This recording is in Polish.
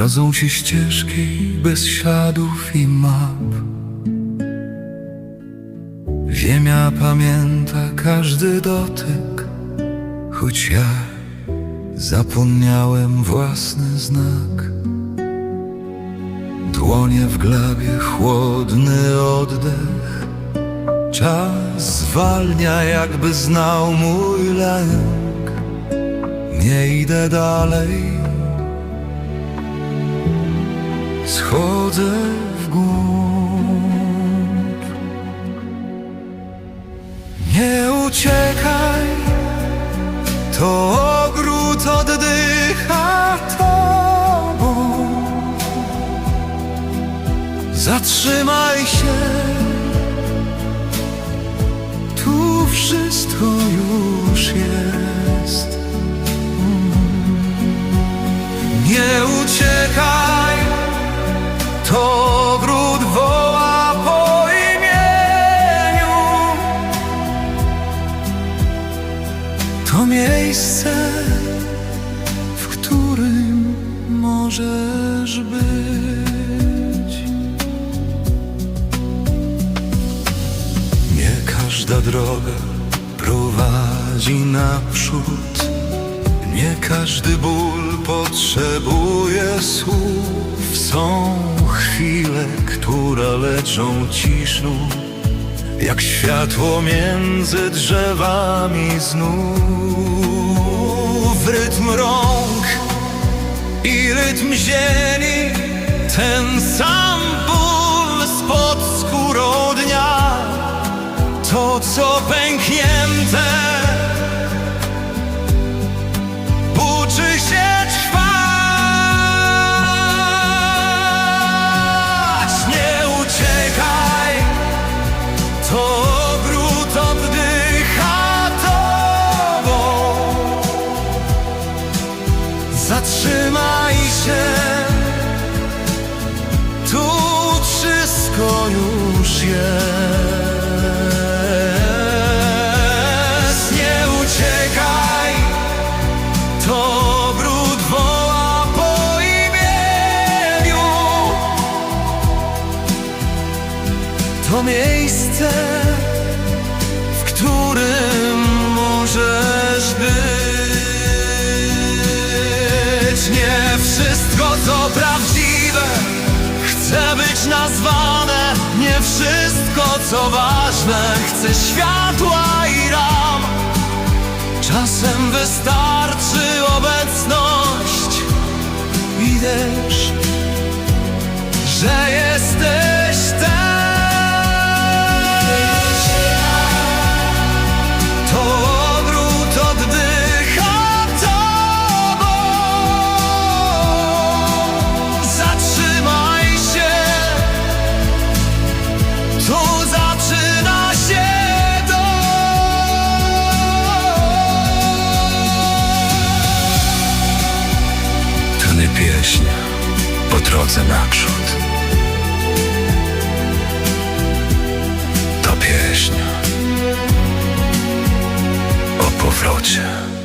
Rodzą się ścieżki bez śladów i map. Ziemia pamięta każdy dotyk, choć ja zapomniałem własny znak. Dłonie w glebie, chłodny oddech. Czas zwalnia, jakby znał mój lęk. Nie idę dalej, schodzę w głąb. Nie uciekaj, to ogród oddycha tobą. Zatrzymaj się, To miejsce, w którym możesz być. Nie każda droga prowadzi naprzód. Nie każdy ból potrzebuje słów. Są chwile, które leczą ciszą, jak światło między drzewami znów. Rytm rąk i rytm ziemi, ten sam ból spod skórą dnia. To, co pęknięte, już jest. Nie uciekaj. To ogród woła po imieniu To miejsce, w którym możesz być Nie wszystko co prawdziwe chce być nazwane wszystko co ważne. Chce światła i ram. Czasem wystarczy obecność. I że jesteś po drodze naprzód. To pieśń o powrocie.